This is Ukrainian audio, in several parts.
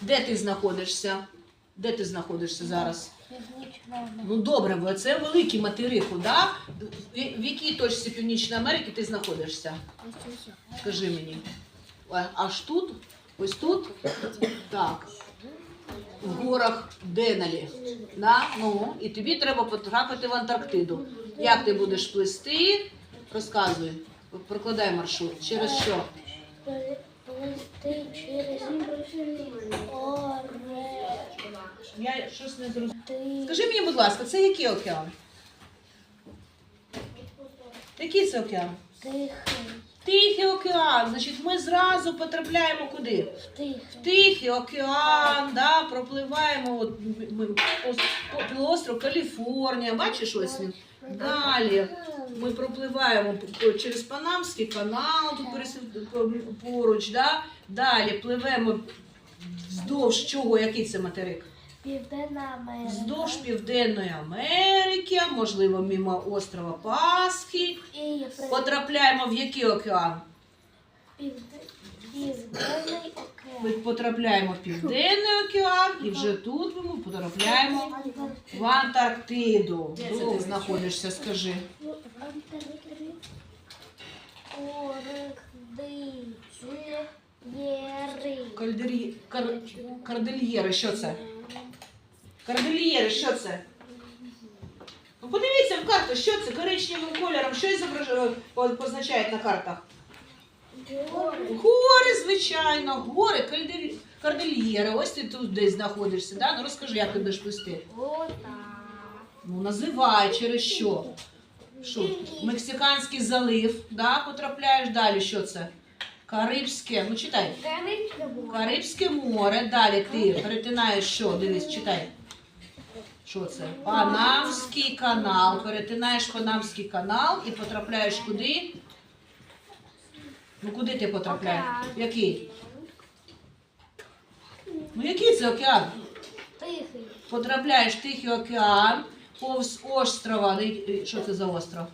Де ти знаходишся? Де ти знаходишся зараз? Ну добре, бо це великий материк, да? В в якій точці Північної Америки ти знаходишся? Скажи мені. Аж тут? Ось тут? Так. В горах Деналі. Да? Ну, і тобі треба потрапити в Антарктиду. Як ти будеш плисти? Розказуй. Прокладай маршрут. Через що? Скажи мені, будь ласка, це який океан? Який це океан? Тихий, Тихий океан. Значить, ми зразу потрапляємо куди? тихий. Тихий океан, да, пропливаємо от, ми, по, по полуостров Каліфорнія. Бачиш ось він? Далі ми пропливаємо п- п- через Панамський канал, тут пересів- по- поруч, да? далі пливемо вздовж чого, який це материк? Південна Америка. Вздовж Південної Америки, можливо, мимо острова Пасхи. І Потрапляємо в який океан? півде- Південний Ми океан. потрапляємо в Південний океан і вже тут ми потрапляємо в Антарктиду. Де ти знаходишся, скажи? Кальдері... Кар... Кардельєри, що це? Кардельєри, що це? Ну подивіться в карту, що це коричневим кольором, що зображує, позначають на картах? Гори, звичайно, гори, кардельєри. Ось ти тут десь знаходишся, да? Ну розкажи, як ти будеш плисти. Ну, називай через що? Що? Мексиканський залив, да? потрапляєш далі. Що це? Карибське. Ну читай. Карибське море. Далі ти перетинаєш що? Дивись, читай. Що це? Панамський канал. Перетинаєш Панамський канал і потрапляєш куди? Ну куди ти потрапляєш? Океан. Який? Ну який це океан? Тихий. Потрапляєш в Тихий океан, повз острова. Що це за остров?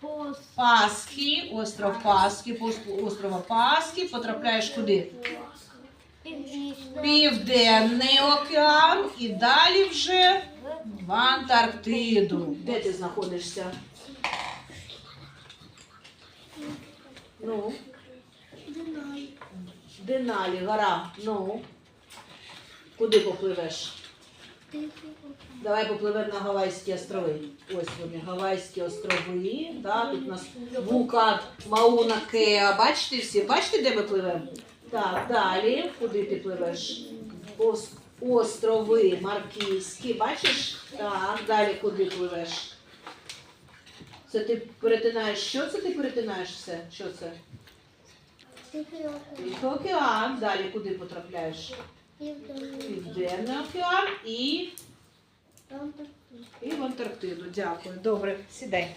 Пос. Пасхи, остров Пасхи, повз острова Пасхи, потрапляєш куди? Південний океан і далі вже Антарктиду. Де ти знаходишся? Ну, Деналі, гора. Ну. Куди попливеш? Давай попливемо на Гавайські острови. Ось вони, Гавайські острови. Да, тут у нас вулкан Мауна Кеа. Бачите всі? Бачите, де ми пливемо? Так, далі. Куди ти пливеш? Ос- Острови Маркізькі. Бачиш? Так, далі куди пливеш? Це ти перетинаєш. Що це ти перетинаєш все? Що це? Тихий океан. Тихий океан. Далі куди потрапляєш? Південний океан і, і в Антарктиду. Дякую. Добре, сідай.